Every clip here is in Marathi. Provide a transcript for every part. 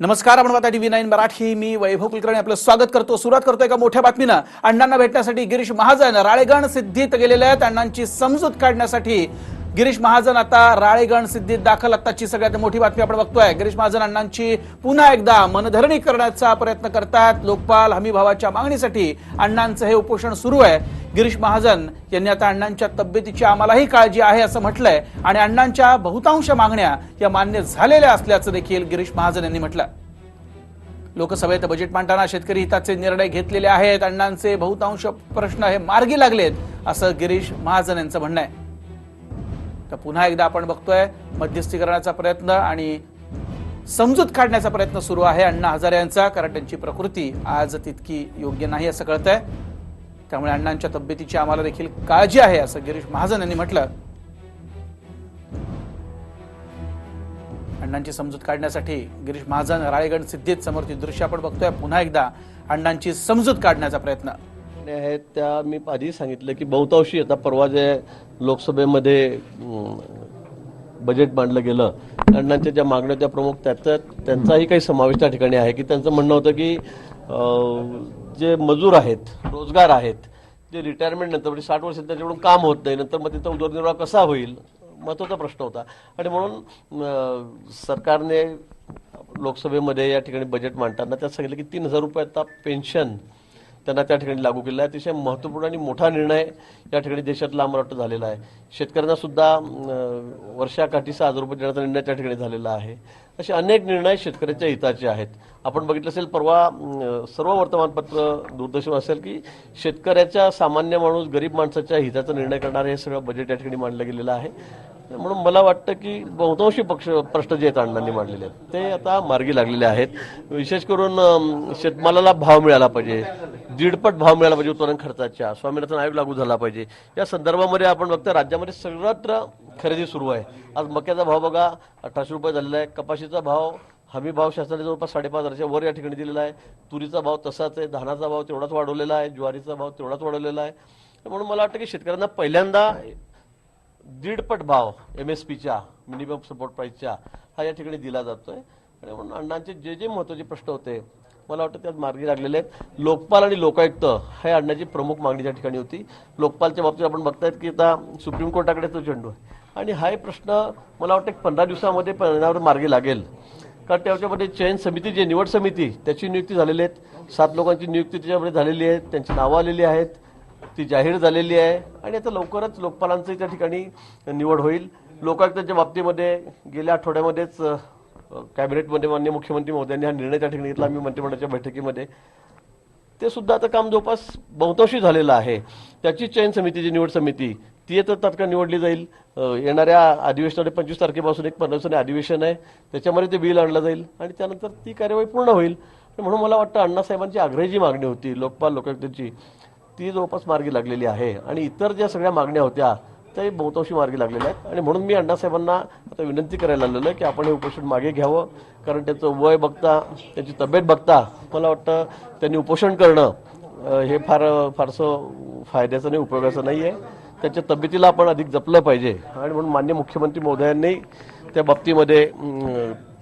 नमस्कार आपण पाहता टीव्ही नाईन मराठी. मी वैभव कुलकर्णी आपलं स्वागत करतो. सुरुवात करतो एका मोठ्या बातमीनं. अण्णांना भेटण्यासाठी गिरीश महाजन राळेगण सिद्धीत गेलेले आहेत. अण्णांची समजूत काढण्यासाठी गिरीश महाजन आता राळेगण सिद्धीत दाखल. आत्ताची सगळ्यात मोठी बातमी आपण बघतोय. गिरीश महाजन अण्णांची पुन्हा एकदा मनधरणी करण्याचा प्रयत्न करतात. लोकपाल हमी भावाच्या मागणीसाठी अण्णांचं हे उपोषण सुरू आहे. गिरीश महाजन यांनी आता अण्णांच्या तब्येतीची आम्हालाही काळजी आहे असं म्हटलंय. आणि अण्णांच्या बहुतांश मागण्या या मान्य झालेल्या असल्याचं देखील गिरीश महाजन यांनी म्हटलं लोकसभेत बजेट मांडताना शेतकरी हिताचे निर्णय घेतलेले आहेत. अण्णांचे बहुतांश प्रश्न हे मार्गी लागलेत असं गिरीश महाजन यांचं म्हणणं आहे. तर पुन्हा एकदा आपण बघतोय मध्यस्थी करण्याचा प्रयत्न आणि समजूत काढण्याचा प्रयत्न सुरू आहे. अण्णा हजारे यांचा कारण त्यांची प्रकृती आज तितकी योग्य नाही असं कळतंय. त्यामुळे अण्णांच्या तब्येतीची आम्हाला देखील काळजी आहे असं गिरीश महाजन यांनी म्हटलं. अण्णांची समजूत काढण्यासाठी गिरीश महाजन राळेगण सिद्धीत समोरची दृश्य आपण बघतोय. पुन्हा एकदा अण्णांची समजूत काढण्याचा प्रयत्न. मागण्या आहेत त्या मी आधी सांगितलं की बहुतांशी आता परवा जे लोकसभेमध्ये बजेट मांडलं गेलं अण्णांच्या ज्या मागण्या त्या प्रमुख त्याचा त्यांचाही काही समावेश त्या ठिकाणी आहे की त्यांचं म्हणणं होतं की जे मजूर आहेत रोजगार आहेत जे रिटायरमेंट नंतर म्हणजे साठ वर्ष त्याच्याकडून काम होत नाही नंतर मग तिथं उदरनिर्वाह कसा होईल? महत्त्वाचा प्रश्न होता. आणि म्हणून सरकारने लोकसभेमध्ये या ठिकाणी बजेट मांडताना त्यात सांगितलं की तीन हजार रुपये आता पेन्शन त्यांना त्या ठिकाणी लागू केलेला आहे. अतिशय महत्त्वपूर्ण आणि मोठा निर्णय या ठिकाणी देशातला आम्हाला वाटतं झालेला आहे. शेतकऱ्यांना सुद्धा अं, वर्षाकाठी सहा हजार रुपये देण्याचा निर्णय त्या ठिकाणी झालेला आहे. असे अनेक निर्णय शेतकऱ्याच्या हिताचे आहेत. आपण बघितलं असेल परवा सर्व वर्तमानपत्र दूरदर्शन असेल की शेतकऱ्याच्या सामान्य माणूस गरीब माणसाच्या हिताचा निर्णय करणारे हे सगळं बजेट या ठिकाणी मांडलं गेलेलं आहे. म्हणून मला वाटतं की बहुतांशी पक्ष प्रश्न जे आहेत अण्णांनी मांडलेले आहेत ते आता मार्गी लागलेले आहेत. विशेष करून शेतमालाला भाव मिळाला पाहिजे दीडपट भाव मिळाला पाहिजे उत्पादन खर्चाच्या स्वामीनाथन आयोग लागू झाला पाहिजे. या संदर्भामध्ये आपण बघतो राज्यामध्ये सर्वत्र खरेदी सुरू आहे. आज मक्याचा भाव बघा अठराशे रुपये झालेला आहे कपाशी मिरचीचा भाव हमी भाव शासनाने जवळपास साडेपाच हजारच्या वर या ठिकाणी दिलेला आहे. तुरीचा भाव तसाच आहे धानाचा भाव तेवढाच वाढवलेला आहे ज्वारीचा भाव तेवढाच वाढवलेला आहे. म्हणून मला वाटतं की शेतकऱ्यांना पहिल्यांदा दीडपट भाव एम एस पीच्या मिनिमम सपोर्ट प्राईसच्या हा या ठिकाणी दिला जातोय. आणि म्हणून अण्णांचे जे जे महत्त्वाचे प्रश्न होते मला वाटतं त्यात मार्गी लागलेले आहेत. लोकपाल आणि लोकायुक्त हे अण्णाची प्रमुख मागणी त्या ठिकाणी होती. लोकपालच्या बाबतीत आपण बघतायत की आता सुप्रीम कोर्टाकडे तो चेंडू आहे. आणि हा एक प्रश्न मला वाटतं एक पंधरा दिवसामध्ये परिणामावर मार्गी लागेल. कारण त्याच्यामध्ये चयन समिती जी निवड समिती त्याची नियुक्ती झालेली आहेत. सात लोकांची नियुक्ती त्याच्यामध्ये झालेली आहे. त्यांची नावं आलेली आहेत. ती जाहीर झालेली आहे. आणि आता लवकरच लोकपालांची त्या ठिकाणी निवड होईल. लोकायुक्तांच्या बाबतीमध्ये गेल्या आठवड्यामध्येच कॅबिनेटमध्ये मान्य मुख्यमंत्री महोदयांनी हा निर्णय त्या ठिकाणी घेतला. आम्ही मंत्रिमंडळाच्या बैठकीमध्ये. ते सुद्धा आता काम जवळपास बहुतांशी झालेलं आहे. त्याची चयन समिती जी निवड समिती ती आता तात्काळ निवडली जाईल. येणाऱ्या अधिवेशनामध्ये पंचवीस तारखेपासून एक पंधरा अधिवेशन आहे. त्याच्यामध्ये ते बिल आणलं जाईल आणि त्यानंतर ती कार्यवाही पूर्ण होईल. म्हणून मला वाटतं अण्णासाहेबांची आग्रही जी मागणी होती लोकपाल लोकायुक्तांची ती जवळपास मार्गी लागलेली आहे. आणि इतर ज्या सगळ्या मागण्या होत्या त्या बहुतांशी मार्गी लागलेल्या आहेत. आणि म्हणून मी अण्णासाहेबांना आता विनंती करायला आलेलो आहे की आपण हे उपोषण मागे घ्यावं. कारण त्याचं वय बघता त्याची तब्येत बघता मला वाटतं त्यांनी उपोषण करणं हे फार फारसं फायद्याचं नाही उपयोगाचं नाही आहे त्याच्या तब्येतीला आपण अधिक जपलं पाहिजे. आणि म्हणून मान्य मुख्यमंत्री महोदयांनी त्या बाबतीमध्ये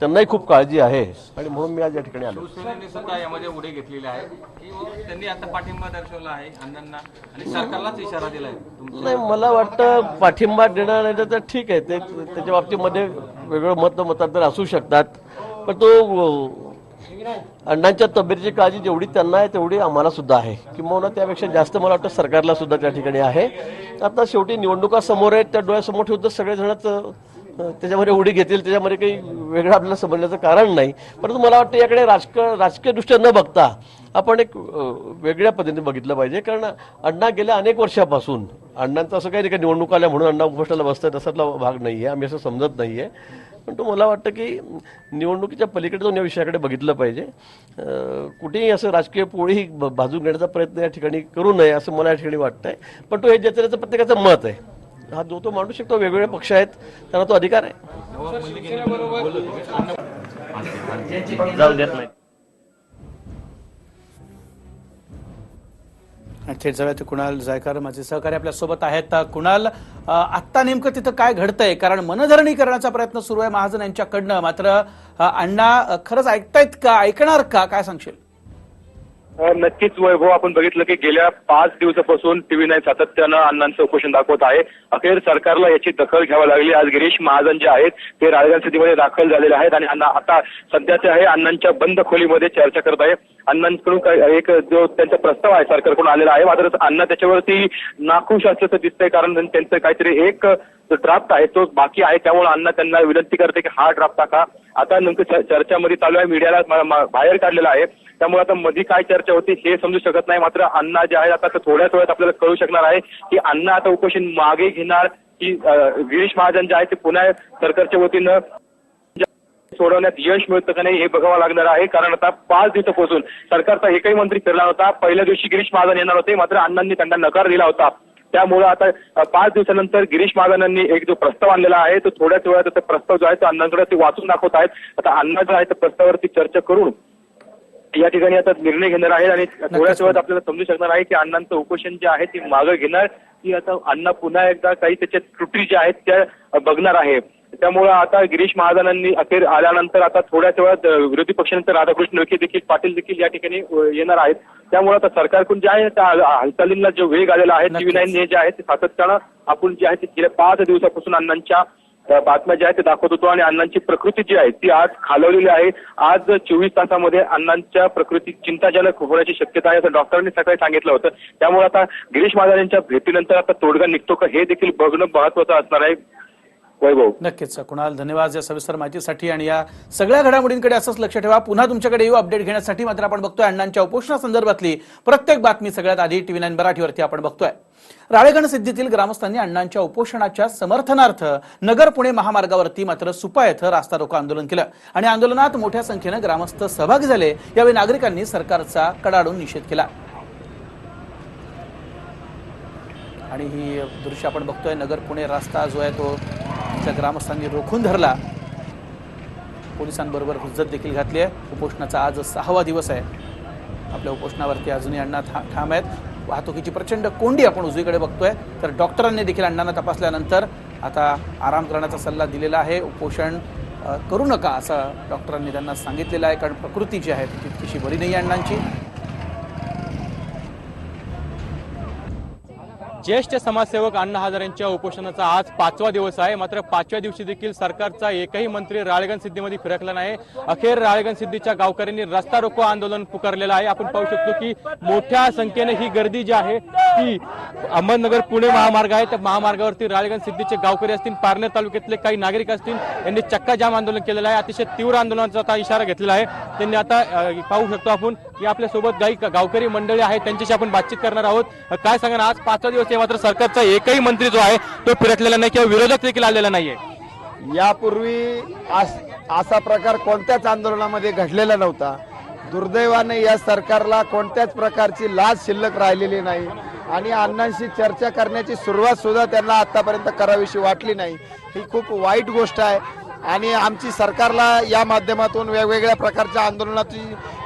त्यांनाही खूप काळजी आहे. आणि म्हणून मी आज या ठिकाणी आलो. सुद्धा यामध्ये उडे घेतलेले आहे की व त्यांनी आता पाठिंबा दर्शवला आहे अण्णांना आणि सरकारलाच इशारा दिलाय तुमच्या नाही मला वाटतं पाठिंबा देणार नाही तर ठीक आहे. ते त्याच्या बाबतीमध्ये वेगळं मत मतांतर असू शकतात. पण तो अण्णांच्या तब्येतीची काळजी जेवढी त्यांना आहे तेवढी आम्हाला सुद्धा आहे. किंवा त्यापेक्षा जास्त मला वाटतं सरकारला सुद्धा त्या ठिकाणी आहे. आता शेवटी निवडणुका समोर आहेत त्या डोळ्यासमोर ठेवत सगळेजणच त्याच्यामध्ये उडी घेतील त्याच्यामध्ये काही वेगळं आपल्याला समजण्याचं कारण नाही. परंतु मला वाटतं याकडे राजकीय राजकीय दृष्ट्या न बघता आपण एक वेगळ्या पद्धतीने बघितलं पाहिजे. कारण अण्णा गेल्या अनेक वर्षापासून अण्णांचं असं काही नाही का निवडणूक आल्या म्हणून अण्णा उपोषणाला बसतात तसातला भाग नाही आहे आम्ही असं समजत नाही आहे पण तो मला वाटतं की निवडणुकीच्या पलीकडे जाऊन या विषयाकडे बघितलं पाहिजे. कुठेही असं राजकीय पोळी ब- बाजून घेण्याचा प्रयत्न या ठिकाणी करू नये असं मला या ठिकाणी वाटतंय. पण तो हे ज्याचं त्याचं प्रत्येकाचं मत आहे. हा जो तो मांडू शकतो वेगवेगळे पक्ष आहेत त्यांना तो अधिकार आहे. जाऊ देत नाही. थेट जाऊयात. ते कुणाल जायकर माझे सहकारी आपल्यासोबत आहेत. कुणाल आत्ता नेमकं तिथं काय घडतंय? कारण मनधरणी करण्याचा प्रयत्न सुरू आहे महाजन यांच्याकडनं. मात्र अण्णा खरंच ऐकतायत का? ऐकणार का? काय सांगशील? नक्कीच वैभव आपण बघितलं की गेल्या पाच दिवसापासून टीव्ही नाईन सातत्यानं अण्णांचं उपोषण दाखवत आहे. अखेर सरकारला याची दखल घ्यावी लागली. आज गिरीश महाजन जे आहेत ते राजधानी स्थितीमध्ये दाखल झालेले आहेत आणि अण्णा आता सध्याचे आहे अण्णांच्या बंद खोलीमध्ये चर्चा करत आहे. अण्णांकडून एक जो त्यांचा प्रस्ताव आहे सरकारकडून आलेला आहे. मात्र अण्णा त्याच्यावरती नाखुश असल्याचं दिसतंय कारण त्यांचं काहीतरी एक ड्राफ्ट आहे तो बाकी आहे. त्यामुळे अण्णा त्यांना विनंती करते की हा ड्राफ्ट टाका. आता नेमकं चर्चामध्ये चालू आहे. मीडियाला बाहेर काढलेला आहे. त्यामुळे आता मध्ये काय चर्चा होती हे समजू शकत नाही. मात्र अण्णा जे आहे आता थोड्याच वेळात आपल्याला कळू शकणार आहे की अण्णा आता उपोषण मागे घेणार की गिरीश महाजन जे आहे ते पुन्हा सरकारच्या वतीनं सोडवण्यात यश मिळतं का नाही हे बघावं लागणार आहे. कारण आता पाच दिवसापासून सरकारचा एकही मंत्री फिरला होता पहिल्या दिवशी गिरीश महाजन येणार होते. मात्र अण्णांनी त्यांना नकार दिला होता. त्यामुळे आता पाच दिवसानंतर गिरीश महाजनांनी एक जो प्रस्ताव आणलेला आहे तो थोड्याच वेळात तो प्रस्ताव जो आहे तो अण्णांकडे ते वाचून दाखवत आहेत. आता अण्णा जो आहे त्या प्रस्तावावरती चर्चा करून या ठिकाणी आता निर्णय घेणार आहेत आणि थोड्याच वेळात आपल्याला समजू शकणार आहे की अण्णांचं उपोषण जे आहे ते मागं घेणार की आता अण्णा पुन्हा एकदा काही त्याच्या त्रुटी ज्या आहेत त्या बघणार आहे. त्यामुळं आता गिरीश महाजनांनी अखेर आल्यानंतर आता थोड्याच वेळात विरोधी पक्षनेते राधाकृष्ण विखे देखील पाटील देखील या ठिकाणी येणार आहेत. त्यामुळे आता सरकारकडून जे आहे त्या हाल- हालचालींना जो वेग आलेला आहे टीव्ही नाईन हे जे आहे ते सातत्यानं आपण जे आहे ते गेल्या पाच दिवसापासून अण्णांच्या बातम्या ज्या आहेत ते दाखवत होतो आणि अण्णांची प्रकृती जी आहे ती आज खालवलेली आहे. आज चोवीस तासामध्ये अण्णांच्या प्रकृती चिंताजनक होण्याची शक्यता आहे असं डॉक्टरांनी सकाळी सांगितलं होतं. त्यामुळे आता गिरीश महाजन यांच्या भेटीनंतर आता तोडगा निघतो का हे देखील बघणं महत्वाचं असणार आहे. वैभव. नक्कीच कुणाल धन्यवाद या सविस्तर माहितीसाठी आणि या सगळ्या घडामोडींकडे असंच लक्ष ठेवा. पुन्हा तुमच्याकडे येऊ अपडेट घेण्यासाठी मात्र आपण बघतोय अण्णांच्या उपोषणासंदर्भातली प्रत्येक बातमी सगळ्यात आधी टीव्ही नाईन मराठीवरती आपण बघतोय. राळेगण सिद्धीतील ग्रामस्थांनी अण्णांच्या उपोषणाच्या समर्थनार्थ नगर पुणे महामार्गावरती मात्र सुपा येथे रास्ता रोको आंदोलन केलं. आणि आंदोलनात मोठ्या संख्येनं ग्रामस्थ सहभागी झाले. यावेळी नागरिकांनी सरकारचा कडाडून निषेध केला. आणि ही दृश्य आपण बघतोय. नगर पुणे रस्ता जो आहे तो त्या ग्रामस्थांनी रोखून धरला. पोलिसांबरोबर हुज्जत देखील घातली आहे. उपोषणाचा आज सहावा दिवस आहे. आपल्या उपोषणावरती अजूनही अण्णा था ठाम आहेत. वाहतुकीची प्रचंड कोंडी आपण उजवीकडे बघतोय. तर डॉक्टरांनी देखील अण्णांना तपासल्यानंतर आता आराम करण्याचा सल्ला दिलेला आहे. उपोषण करू नका असं डॉक्टरांनी त्यांना सांगितलेलं आहे. कारण प्रकृती जी आहे ती तितकीशी बरी नाही आहे अण्णांची. ज्येष्ठ समाजसेवक अण्णा हजारे यांच्या उपोषणाचा आज पाचवा दिवस आहे. मात्र पाचव्या दिवशी देखील सरकारचा एकही मंत्री राळेगण सिद्धीमध्ये फिरकला नाही. अखेर राळेगण सिद्धीच्या गावकऱ्यांनी रस्ता रोको आंदोलन पुकारलेलं आहे. आपण पाहू शकतो की मोठ्या संख्येने ही गर्दी जी आहे ती अहमदनगर पुणे महामार्ग आहे त्या महामार्गावरती राळेगण सिद्धीचे गावकरी असतील पारनेर तालुक्यातले काही नागरिक असतील यांनी चक्का जाम आंदोलन केलेलं आहे अतिशय तीव्र आंदोलनाचा आता इशारा घेतलेला आहे. त्यांनी आता पाहू शकतो आपण की आपल्यासोबत काही गावकरी मंडळी आहेत त्यांच्याशी आपण बातचीत करणार आहोत. काय सांगा आज पाचवा दिवस आहे मात्र सरकारचा एकही मंत्री जो आहे तो फिरतलेला नाही किंवा विरोधक देखील आलेला नाहीये. यापूर्वी असा प्रकार कोणत्याच आंदोलनामध्ये घडलेला नव्हता. दुर्दैवाने या सरकारला कोणत्याच प्रकारची लाज शिल्लक राहिलेली नाही. आणि अण्णांशी चर्चा करण्याची सुरुवात सुद्धा त्यांना आतापर्यंत करावीशी वाटली नाही. ही खूप वाईट गोष्ट आहे. आणि आमची सरकारला या माध्यमातून वेगवेगळ्या प्रकारच्या आंदोलनाची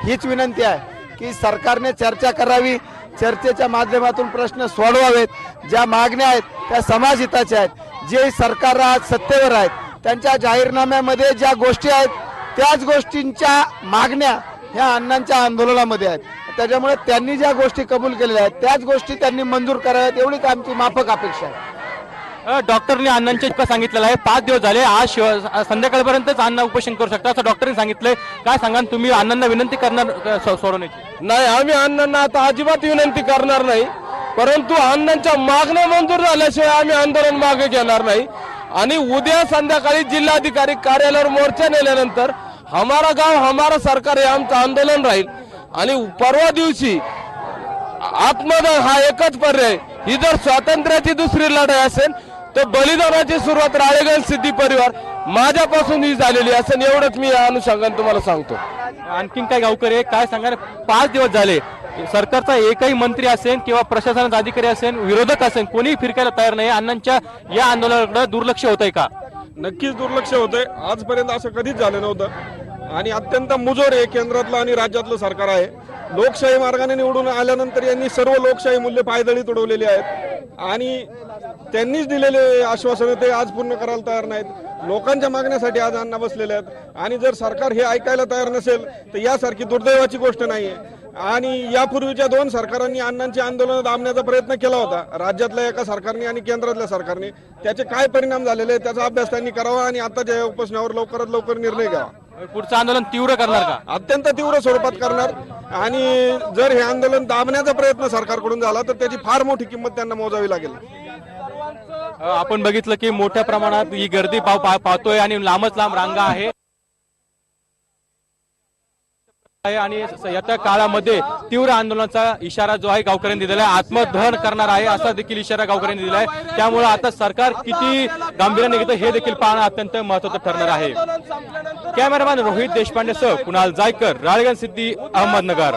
हीच विनंती आहे की सरकारने चर्चा करावी चर्चेच्या माध्यमातून प्रश्न सोडवावेत. ज्या मागण्या आहेत त्या समाजहिताच्या आहेत. जे सरकार आज सत्तेवर आहेत त्यांच्या जाहीरनाम्यामध्ये ज्या गोष्टी आहेत त्याच गोष्टींच्या मागण्या ह्या अण्णांच्या आंदोलनामध्ये आहेत. त्याच्यामुळे त्यांनी ज्या गोष्टी कबूल केलेल्या आहेत त्याच गोष्टी त्यांनी मंजूर कराव्यात एवढीच आमची माफक अपेक्षा आहे. डॉक्टरने अण्णांचे इतकं सांगितलेलं आहे. पाच दिवस झाले आज शिव- संध्याकाळपर्यंतच अण्णा उपोषण करू शकता असं डॉक्टरने सांगितलंय. काय सांगा तुम्ही? अण्णांना विनंती करणार सोडवण्याची. नाही आम्ही अण्णांना आता अजिबात विनंती करणार नाही. परंतु अण्णांच्या मागण्या मंजूर झाल्याशिवाय आम्ही आंदोलन मागे घेणार नाही. आणि उद्या संध्याकाळी जिल्हाधिकारी कार्यालयावर मोर्चा नेल्यानंतर हमारा गाव हमारा सरकार हे आमचं आंदोलन राहील. आणि परवा दिवशी आत्मदान हा एकच पर्याय. ही जर स्वातंत्र्याची दुसरी लढाई असेल तर बलिदानाची सुरुवात राळेगण सिद्धी परिवार माझ्यापासून ही झालेली असेल एवढंच मी या अनुषंगाने तुम्हाला सांगतो. आणखीन काय गावकरी आहे काय सांगा पाच दिवस झाले. सरकारचा एकही मंत्री असेल किंवा प्रशासनाचा अधिकारी असेल विरोधक असेल कोणीही फिरकायला तयार नाही. अण्णांच्या या आंदोलनाकडे दुर्लक्ष होत आहे का? नक्कीच दुर्लक्ष होतंय. आजपर्यंत असं कधीच झालं नव्हतं. आणि अत्यंत मुजोर आहे केंद्रातलं आणि राज्यातलं सरकार आहे. लोकशाही मार्गाने निवडून आल्यानंतर यांनी सर्व लोकशाही मूल्य पायदळी तुडवलेली आहेत. आणि त्यांनीच दिलेले आश्वासनं ते आज पूर्ण करायला तयार नाहीत. लोकांच्या मागण्यासाठी आज अण्णा बसलेले आहेत. आणि जर सरकार हे ऐकायला तयार नसेल तर यासारखी दुर्दैवाची गोष्ट नाहीये. आणि यापूर्वीच्या दोन सरकारांनी अण्णांची आंदोलन दाबण्याचा प्रयत्न केला होता. राज्यातल्या एका सरकारने आणि केंद्रातल्या सरकारने. त्याचे काय परिणाम झालेले आहेत त्याचा अभ्यास त्यांनी करावा आणि आताच्या उपोषणावर लवकरात लवकर निर्णय घ्यावा. पुढचं आंदोलन तीव्र करणार का? अत्यंत तीव्र स्वरूपात करणार. आणि जर हे आंदोलन दाबण्याचा प्रयत्न सरकारकडून झाला तर त्याची फार मोठी किंमत त्यांना मोजावी लागेल. आपण बघितलं की मोठ्या प्रमाणात ही गर्दी पाव- पा- पाहतोय आणि लांबच लांब रांगा आहे. आहे आणि येत्या काळामध्ये तीव्र आंदोलनाचा इशारा जो आहे गावकऱ्यांनी दिलेला आहे आत्मदहन करणार आहे असा देखील इशारा गावकऱ्यांनी दिला आहे. त्यामुळे आता सरकार किती गांभीर्याने घेतं हे देखील पाहणं अत्यंत महत्वाचं ठरणार आहे. कॅमेरामॅन रोहित देशपांडे सह कुणाल जायकर राळगण सिद्धी अहमदनगर.